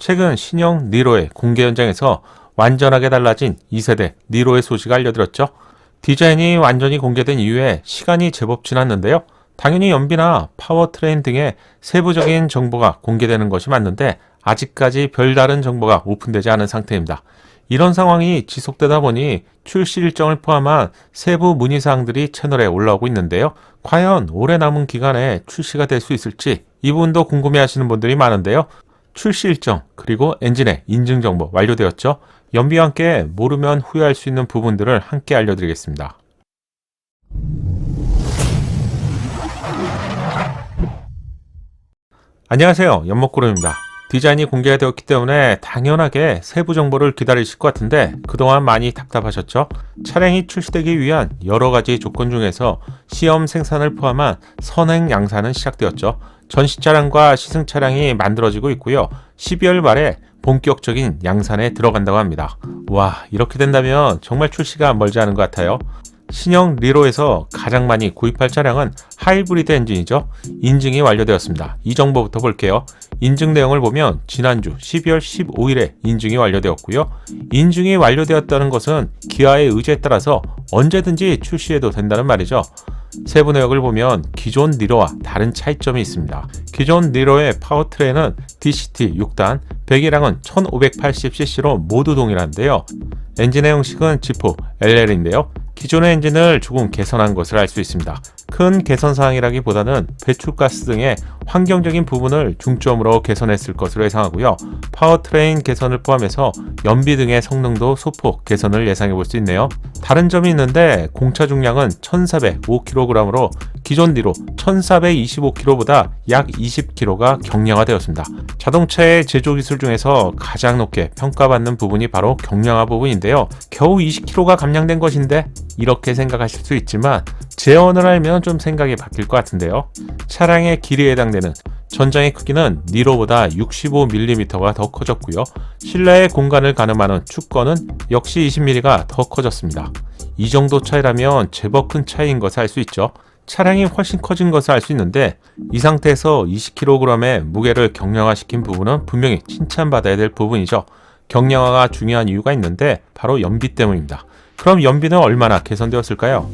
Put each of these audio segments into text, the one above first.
최근 신형 니로의 공개 현장에서 완전하게 달라진 2세대 니로의 소식을 알려드렸죠. 디자인이 완전히 공개된 이후에 시간이 제법 지났는데요. 당연히 연비나 파워트레인 등의 세부적인 정보가 공개되는 것이 맞는데 아직까지 별다른 정보가 오픈되지 않은 상태입니다. 이런 상황이 지속되다 보니 출시 일정을 포함한 세부 문의사항들이 채널에 올라오고 있는데요. 과연 오래 남은 기간에 출시가 될 수 있을지 이 부분도 궁금해 하시는 분들이 많은데요. 출시 일정 그리고 엔진의 인증 정보 완료되었죠. 연비와 함께 모르면 후회할 수 있는 부분들을 함께 알려드리겠습니다. 안녕하세요. 연목구름입니다. 디자인이 공개가 되었기 때문에 당연하게 세부 정보를 기다리실 것 같은데 그동안 많이 답답하셨죠? 차량이 출시되기 위한 여러 가지 조건 중에서 시험 생산을 포함한 선행 양산은 시작되었죠. 전시 차량과 시승 차량이 만들어지고 있고요. 12월 말에 본격적인 양산에 들어간다고 합니다. 와, 이렇게 된다면 정말 출시가 멀지 않은 것 같아요. 신형 리로에서 가장 많이 구입할 차량은 하이브리드 엔진이죠. 인증이 완료되었습니다. 이 정보부터 볼게요. 인증 내용을 보면 지난주 12월 15일에 인증이 완료되었고요. 인증이 완료되었다는 것은 기아의 의지에 따라서 언제든지 출시해도 된다는 말이죠. 세부 내역을 보면 기존 니로와 다른 차이점이 있습니다. 기존 니로의 파워트레인은 DCT 6단, 배기량은 1580cc로 모두 동일한데요. 엔진의 형식은 지프 LL인데요. 기존의 엔진을 조금 개선한 것을 알 수 있습니다. 큰 개선 사항이라기보다는 배출가스 등의 환경적인 부분을 중점으로 개선했을 것으로 예상하고요. 파워트레인 개선을 포함해서 연비 등의 성능도 소폭 개선을 예상해 볼 수 있네요. 다른 점이 있는데 공차 중량은 1405kg으로 기존 뒤로 1425kg보다 약 20kg가 경량화되었습니다. 자동차의 제조 기술 중에서 가장 높게 평가받는 부분이 바로 경량화 부분인데요. 겨우 20kg가 감량된 것인데 이렇게 생각하실 수 있지만 재원을 알면 좀 생각이 바뀔 것 같은데요. 차량의 길이에 해당되는 전장의 크기는 니로보다 65mm가 더 커졌고요. 실내의 공간을 가늠하는 축거는 역시 20mm가 더 커졌습니다. 이 정도 차이라면 제법 큰 차이인 것을 알 수 있죠. 차량이 훨씬 커진 것을 알 수 있는데 이 상태에서 20kg의 무게를 경량화시킨 부분은 분명히 칭찬받아야 될 부분이죠. 경량화가 중요한 이유가 있는데 바로 연비 때문입니다. 그럼 연비는 얼마나 개선되었을까요?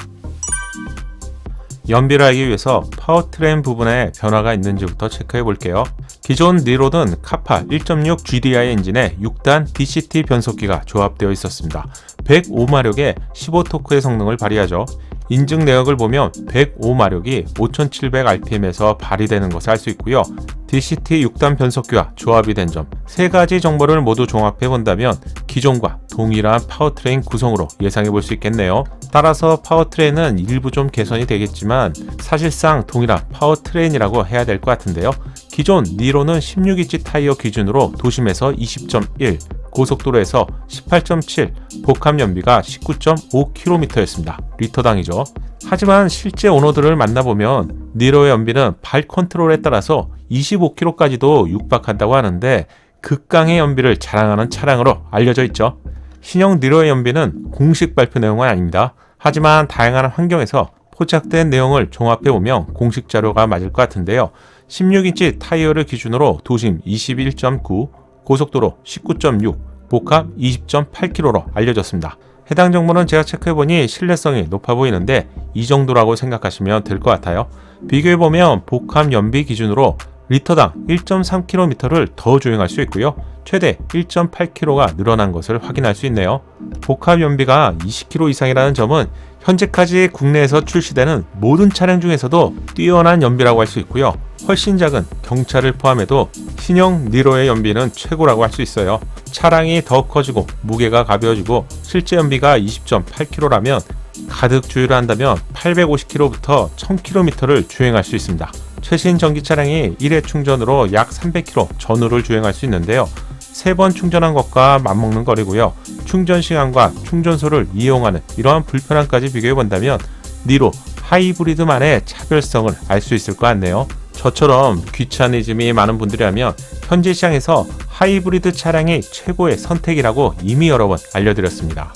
연비를 알기 위해서 파워트레인 부분에 변화가 있는지부터 체크해 볼게요. 기존 니로는 카파 1.6 GDI 엔진에 6단 DCT 변속기가 조합되어 있었습니다. 105마력의 15토크의 성능을 발휘하죠. 인증 내역을 보면 105마력이 5700rpm에서 발휘되는 것을 알 수 있고요. DCT 6단 변속기와 조합이 된 점, 세 가지 정보를 모두 종합해 본다면 기존과 동일한 파워트레인 구성으로 예상해 볼 수 있겠네요. 따라서 파워트레인은 일부 좀 개선이 되겠지만 사실상 동일한 파워트레인이라고 해야 될 것 같은데요. 기존 니로는 16인치 타이어 기준으로 도심에서 20.1, 고속도로에서 18.7, 복합 연비가 19.5km였습니다. 리터당이죠. 하지만 실제 오너들을 만나보면 니로의 연비는 발 컨트롤에 따라서 25km까지도 육박한다고 하는데 극강의 연비를 자랑하는 차량으로 알려져 있죠. 신형 니로의 연비는 공식 발표 내용은 아닙니다. 하지만 다양한 환경에서 포착된 내용을 종합해보면 공식 자료가 맞을 것 같은데요. 16인치 타이어를 기준으로 도심 21.9, 고속도로 19.6, 복합 20.8km로 알려졌습니다. 해당 정보는 제가 체크해보니 신뢰성이 높아 보이는데 이 정도라고 생각하시면 될 것 같아요. 비교해보면 복합 연비 기준으로 리터당 1.3km를 더 주행할 수 있고요. 최대 1.8km가 늘어난 것을 확인할 수 있네요. 복합 연비가 20km 이상이라는 점은 현재까지 국내에서 출시되는 모든 차량 중에서도 뛰어난 연비라고 할 수 있고요. 훨씬 작은 경차를 포함해도 신형 니로의 연비는 최고라고 할 수 있어요. 차량이 더 커지고 무게가 가벼워지고 실제 연비가 20.8km라면 가득 주유를 한다면 850km부터 1000km를 주행할 수 있습니다. 최신 전기 차량이 1회 충전으로 약 300km 전후를 주행할 수 있는데요. 세 번 충전한 것과 맞먹는 거리고요. 충전 시간과 충전소를 이용하는 이러한 불편함까지 비교해 본다면 니로 하이브리드만의 차별성을 알 수 있을 것 같네요. 저처럼 귀차니즘이 많은 분들이라면 현재 시장에서 하이브리드 차량이 최고의 선택이라고 이미 여러 번 알려드렸습니다.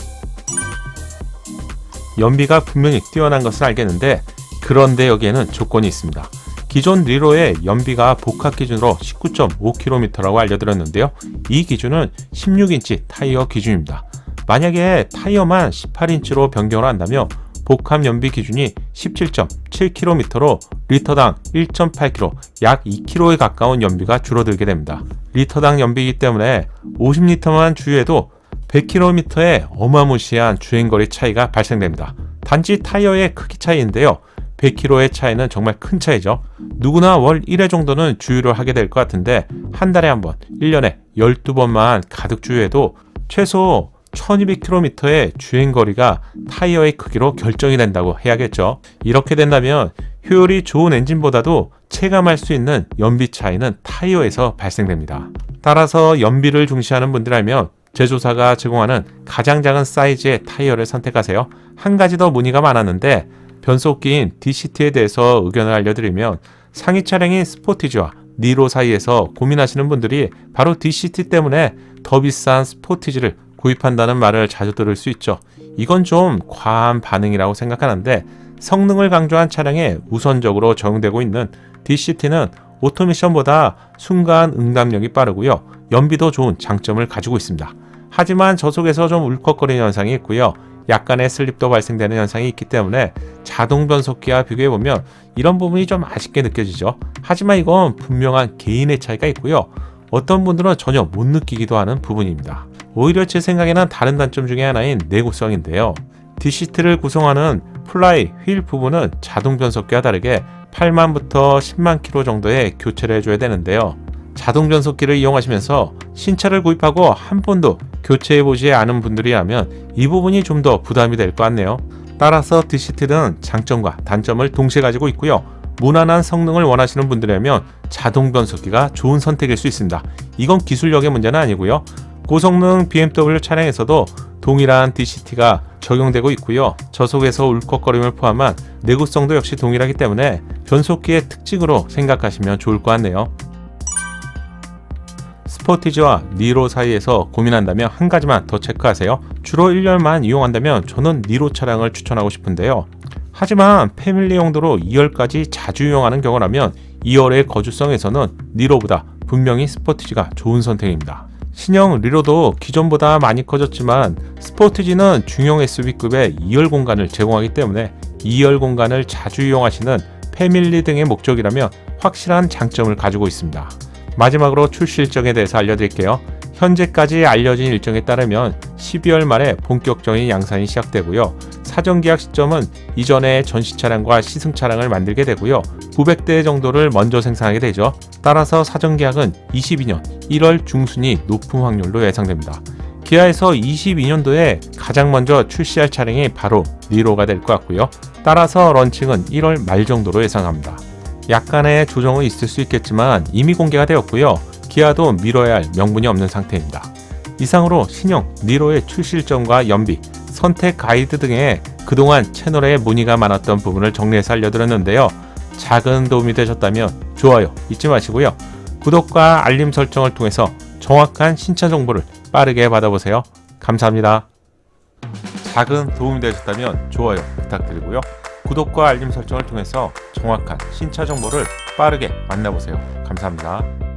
연비가 분명히 뛰어난 것을 알겠는데 그런데 여기에는 조건이 있습니다. 기존 리로의 연비가 복합 기준으로 19.5km라고 알려드렸는데요. 이 기준은 16인치 타이어 기준입니다. 만약에 타이어만 18인치로 변경을 한다면 복합 연비 기준이 17.7km로 리터당 1.8km, 약 2km에 가까운 연비가 줄어들게 됩니다. 리터당 연비이기 때문에 50리터만 주유해도 100km의 어마무시한 주행거리 차이가 발생됩니다. 단지 타이어의 크기 차이인데요. 100km의 차이는 정말 큰 차이죠. 누구나 월 1회 정도는 주유를 하게 될 것 같은데 한 달에 한 번, 1년에 12번만 가득 주유해도 최소 1200km의 주행거리가 타이어의 크기로 결정이 된다고 해야겠죠. 이렇게 된다면 효율이 좋은 엔진보다도 체감할 수 있는 연비 차이는 타이어에서 발생됩니다. 따라서 연비를 중시하는 분들이라면 제조사가 제공하는 가장 작은 사이즈의 타이어를 선택하세요. 한 가지 더 문의가 많았는데 변속기인 DCT에 대해서 의견을 알려드리면 상위 차량인 스포티지와 니로 사이에서 고민하시는 분들이 바로 DCT 때문에 더 비싼 스포티지를 구입한다는 말을 자주 들을 수 있죠. 이건 좀 과한 반응이라고 생각하는데 성능을 강조한 차량에 우선적으로 적용되고 있는 DCT는 오토미션보다 순간 응답력이 빠르고요. 연비도 좋은 장점을 가지고 있습니다. 하지만 저속에서 좀 울컥거리는 현상이 있고요. 약간의 슬립도 발생되는 현상이 있기 때문에 자동 변속기와 비교해 보면 이런 부분이 좀 아쉽게 느껴지죠. 하지만 이건 분명한 개인의 차이가 있고요. 어떤 분들은 전혀 못 느끼기도 하는 부분입니다. 오히려 제 생각에는 다른 단점 중에 하나인 내구성인데요. DCT를 구성하는 플라이 휠 부분은 자동 변속기와 다르게 8만부터 10만 킬로 정도의 교체를 해줘야 되는데요. 자동 변속기를 이용하시면서 신차를 구입하고 한 번도 교체해 보지 않은 분들이라면 이 부분이 좀 더 부담이 될 것 같네요. 따라서 DCT는 장점과 단점을 동시에 가지고 있고요. 무난한 성능을 원하시는 분들이라면 자동 변속기가 좋은 선택일 수 있습니다. 이건 기술력의 문제는 아니고요. 고성능 BMW 차량에서도 동일한 DCT가 적용되고 있고요. 저속에서 울컥거림을 포함한 내구성도 역시 동일하기 때문에 변속기의 특징으로 생각하시면 좋을 것 같네요. 스포티지와 니로 사이에서 고민한다면 한 가지만 더 체크하세요. 주로 1열만 이용한다면 저는 니로 차량을 추천하고 싶은데요. 하지만 패밀리 용도로 2열까지 자주 이용하는 경우라면 2열의 거주성에서는 니로보다 분명히 스포티지가 좋은 선택입니다. 신형 리로도 기존보다 많이 커졌지만 스포티지는 중형 SUV급의 2열 공간을 제공하기 때문에 2열 공간을 자주 이용하시는 패밀리 등의 목적이라면 확실한 장점을 가지고 있습니다. 마지막으로 출시 일정에 대해서 알려드릴게요. 현재까지 알려진 일정에 따르면 12월 말에 본격적인 양산이 시작되고요. 사전 계약 시점은 이전에 전시 차량과 시승 차량을 만들게 되고요. 900대 정도를 먼저 생산하게 되죠. 따라서 사전 계약은 22년 1월 중순이 높은 확률로 예상됩니다. 기아에서 22년도에 가장 먼저 출시할 차량이 바로 니로가 될 것 같고요. 따라서 런칭은 1월 말 정도로 예상합니다. 약간의 조정은 있을 수 있겠지만 이미 공개가 되었고요. 기아도 미뤄야 할 명분이 없는 상태입니다. 이상으로 신형 니로의 출시 일정과 연비, 선택 가이드 등의 그동안 채널에 문의가 많았던 부분을 정리해서 알려드렸는데요. 작은 도움이 되셨다면 좋아요 잊지 마시고요. 구독과 알림 설정을 통해서 정확한 신차 정보를 빠르게 받아보세요. 감사합니다. 작은 도움이 되셨다면 좋아요 부탁드리고요. 구독과 알림 설정을 통해서 정확한 신차 정보를 빠르게 만나보세요. 감사합니다.